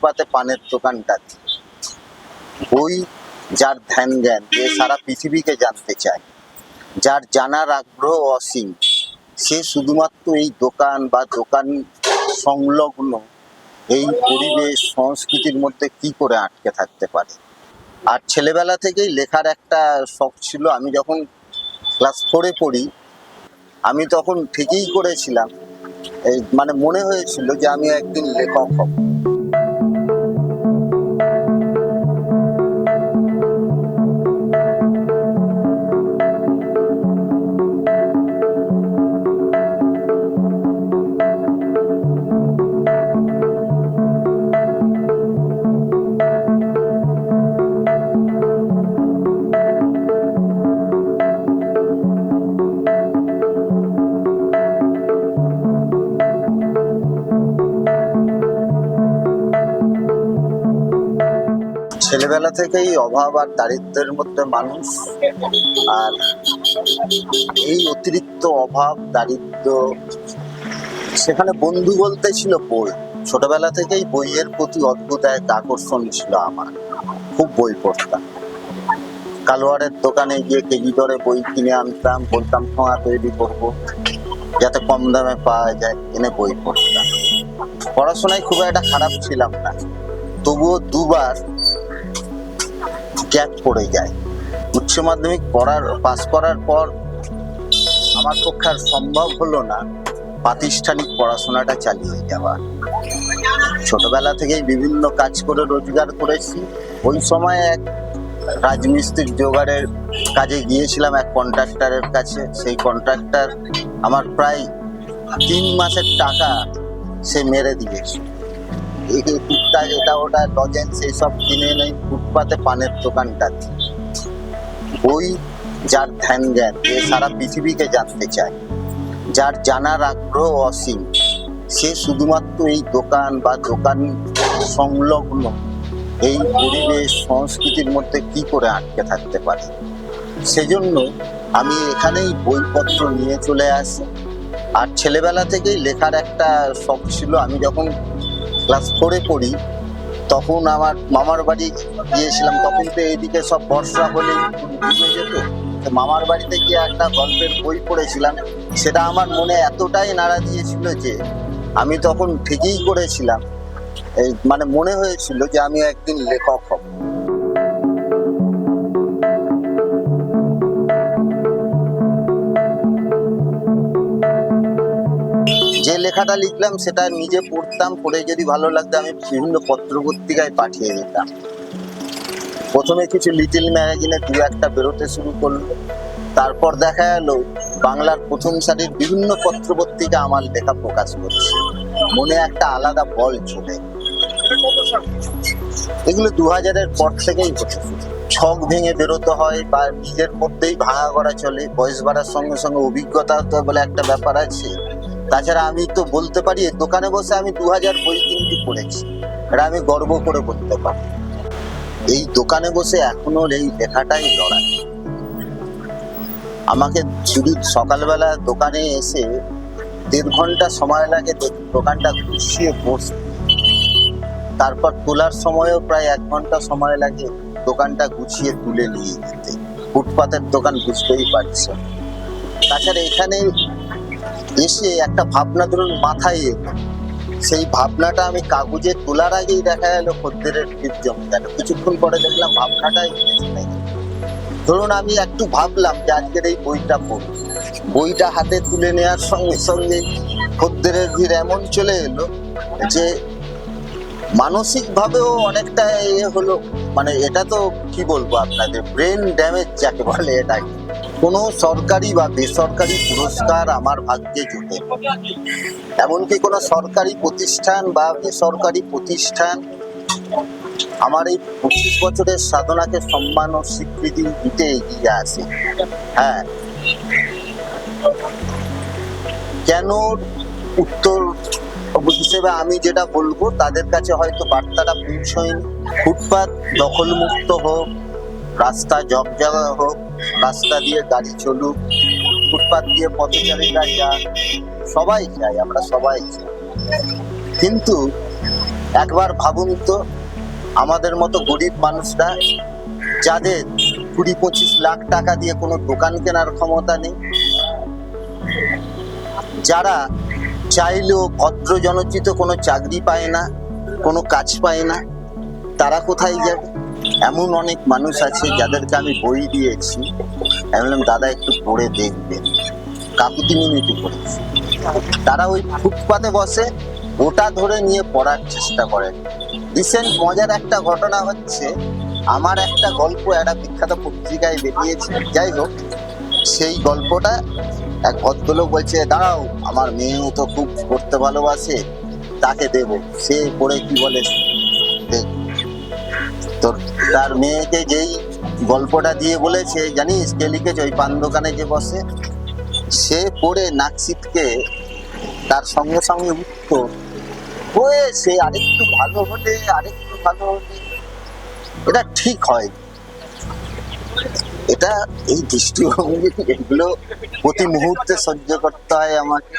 ফুটপাতে পানের দোকানটাতে বই যার ধ্যান জ্ঞান, যে সারা পৃথিবীকে জানতে চায়, যার জানার আগ্রহ অসীম, সে শুধুমাত্র এই দোকান বা দোকান সংলগ্ন এই পরিবেশ, সংস্কৃতির মধ্যে কি করে আটকে থাকতে পারে? আর ছেলেবেলা থেকেই লেখার একটা শখ ছিল, আমি যখন ক্লাস ফোরে পড়ি, আমি তখন ঠিকই করেছিলাম। এই মানে মনে হয়েছিল যে আমি একদিন লেখক হব। ছেলেবেলা থেকেই অভাব আর দারিদ্র্যের মধ্যে মানুষ। আর এই অতিরিক্ত অভাব, দারিদ্র, সেখানে বন্ধু বলতে ছিল বই। ছোটবেলা থেকেই বইয়ের প্রতি অদ্ভুত এক আকর্ষণ ছিল আমার। খুব বই পড়তাম। কালোয়ারের দোকানে গিয়ে কেজি দরে বই কিনে আনতাম, বলতাম ঠোঁয়া তৈরি করব। যাতে কম দামে পাওয়া যায় এনে বই পড়তাম। পড়াশোনায় খুব একটা খারাপ ছিলাম না। তবুও দুবার গ্যাপ পড়ে যায়। উচ্চ মাধ্যমিক পড়ার, পাস করার পর আমার পক্ষে আর সম্ভব হলো না প্রাতিষ্ঠানিক পড়াশোনাটা চালিয়ে যাওয়া। ছোটবেলা থেকেই বিভিন্ন কাজ করে রোজগার করেছি। ওই সময় এক রাজমিস্ত্রির জোগাড়ের কাজে গিয়েছিলাম এক কন্ট্রাক্টরের কাছে। সেই কন্ট্রাক্টর আমার প্রায় তিন মাসের টাকা সে মেরে দিয়েছে। টুকটাক এটা ওটা, লজেন্স, এইসব কিনে নেই ফুটপাতে পানের দোকানটাতে বই, যার ধ্যান জ্ঞান যে সারা পৃথিবীকে জানতে চায়। যার জানার আগ্রহ অসীম, সে শুধুমাত্র এই দোকান বা দোকান সংলগ্ন, এই পরিবেশ সংস্কৃতির মধ্যে কি করে আটকে থাকতে পারে? সেজন্য আমি এখানেই বইপত্র নিয়ে চলে আসি। আর ছেলেবেলা থেকেই লেখার একটা শখ ছিল, আমি যখন ক্লাস ফোরে পড়ি তখন আমার মামার বাড়ি গিয়েছিলাম, তখন তো এইদিকে সব বর্ষা হলে ডুবে যেত। মামার বাড়িতে গিয়ে একটা গল্পের বই পড়েছিলাম, সেটা আমার মনে এতটাই নাড়া দিয়েছিল যে আমি তখন ঠিকই করেছিলাম। এই মানে মনে হয়েছিল যে আমি একদিন লেখক হব। লেখাটা লিখলাম, সেটা নিজে পড়তাম, পড়ে যদি ভালো লাগতো, আমি বিভিন্ন পত্র পত্রিকায় পাঠিয়ে দিতাম। প্রথমে কিছু লিটিল ম্যাগাজিনে দু একটা বেরোতে শুরু করল। তারপর দেখা গেল বাংলার প্রথম সারির বিভিন্ন পত্র পত্রিকা আমার লেখা প্রকাশ করছে। মনে একটা আলাদা বল চলে। এগুলো দু হাজারের পর থেকেই হচ্ছে ছক ভেঙে বেরোতে হয় বা নিজের মধ্যেই ভাঙা করা চলে। বয়স বাড়ার সঙ্গে সঙ্গে অভিজ্ঞতা তো বলে একটা ব্যাপার আছে। তাছাড়া আমি তো বলতে পারি, দোকানে বসে আমি দু হাজার বই কিন্তু পড়েছি। এটা আমি গর্ব করে বলতে পারি। এই দোকানে বসে এখনও এই লেখাটাই লড়াই। আমাকে শুধু সকালবেলা দোকানে এসে দেড় ঘণ্টা সময় লাগে দোকানটা গুছিয়ে বসতে। তারপর তোলার সময়ও প্রায় এক ঘণ্টা সময় লাগে দোকানটা গুছিয়ে তুলে নিয়ে যেতে। ফুটপাতের দোকান বুঝতেই পারছে। তাছাড়া এখানে এসে একটা ভাবনা ধরুন মাথায় এলো। সেই ভাবনাটা আমি কাগজে তোলার আগেই দেখা গেল খদ্দেরের ভিড় কিছুক্ষণ পরে দেখলাম ভাবনাটাই ধরুন আমি একটু ভাবলাম যে আজকের এই বইটা পড়ব। বইটা হাতে তুলে নেওয়ার সঙ্গে সঙ্গে খদ্দেরের ভিড় এমন চলে এলো যে মানসিক ভাবেও অনেকটা এ হলো। মানে এটা তো কি বলব আপনাদের? ব্রেন ড্যামেজ যাকে বলে এটা। কোনো সরকারি বা বেসরকারি পুরস্কার আমার ভাগ্যে জুটে এমনকি কোনো সরকারি প্রতিষ্ঠান বা বেসরকারি প্রতিষ্ঠান আমার এই পঁচিশ বছরের সাধনাকে সম্মান ও স্বীকৃতি দিতে এগিয়ে আসে হ্যাঁ। কেন উত্তর হিসেবে আমি যেটা বলব, তাদের কাছে হয়তো বার্তাটা পৌঁছয়নি। ফুটপাত দখলমুক্ত হোক, রাস্তা জগজগা হোক রাস্তা দিয়ে গাড়ি চলুক, ফুটপাত দিয়ে পথচারীরা যাক সবাই চাই আমরা সবাই চাই। কিন্তু একবার ভাবুন তো, আমাদের মতো গরিব মানুষরা, যাদের কুড়ি পঁচিশ লাখ টাকা দিয়ে কোনো দোকান কেনার ক্ষমতা নেই, যারা চাইলেও ভদ্র জনচিত কোনো চাকরি পায় না, কোনো কাজ পায় না, তারা কোথায় যাবে? এমন অনেক মানুষ আছে যাদেরকে আমি বই দিয়েছি। আমি বললাম, দাদা, একটু পড়ে দেখবেন। কাকুতি মিনতি করেছি। তারা ওই ফুটপাতে বসে ওটা ধরে নিয়ে পড়ার চেষ্টা করেন রিসেন্ট মজার একটা ঘটনা হচ্ছে, আমার একটা গল্প একটা বিখ্যাত পত্রিকায় বেরিয়েছে। যাই হোক, সেই গল্পটা এক ভদ্রলোক বলছে, দাঁড়াও, আমার মেয়েও তো খুব পড়তে ভালোবাসে, তাকে দেব। সে পড়ে কি বলে। তো তার মেয়েকে যেই গল্পটা দিয়ে বলেছে, জানিস কে লিখেছে? ওই পান দোকানে যে বসে, সে পড়ে নাকশিটকে তার সঙ্গে সঙ্গে উঠতো। হয়ে সে আরেকটু ভালো হলে, আরেকটু ভালো হলে। এটা ঠিক হয়। এটা এই দৃষ্টিভঙ্গি, এগুলো প্রতি মুহূর্তে সহ্য করতে হয় আমাকে।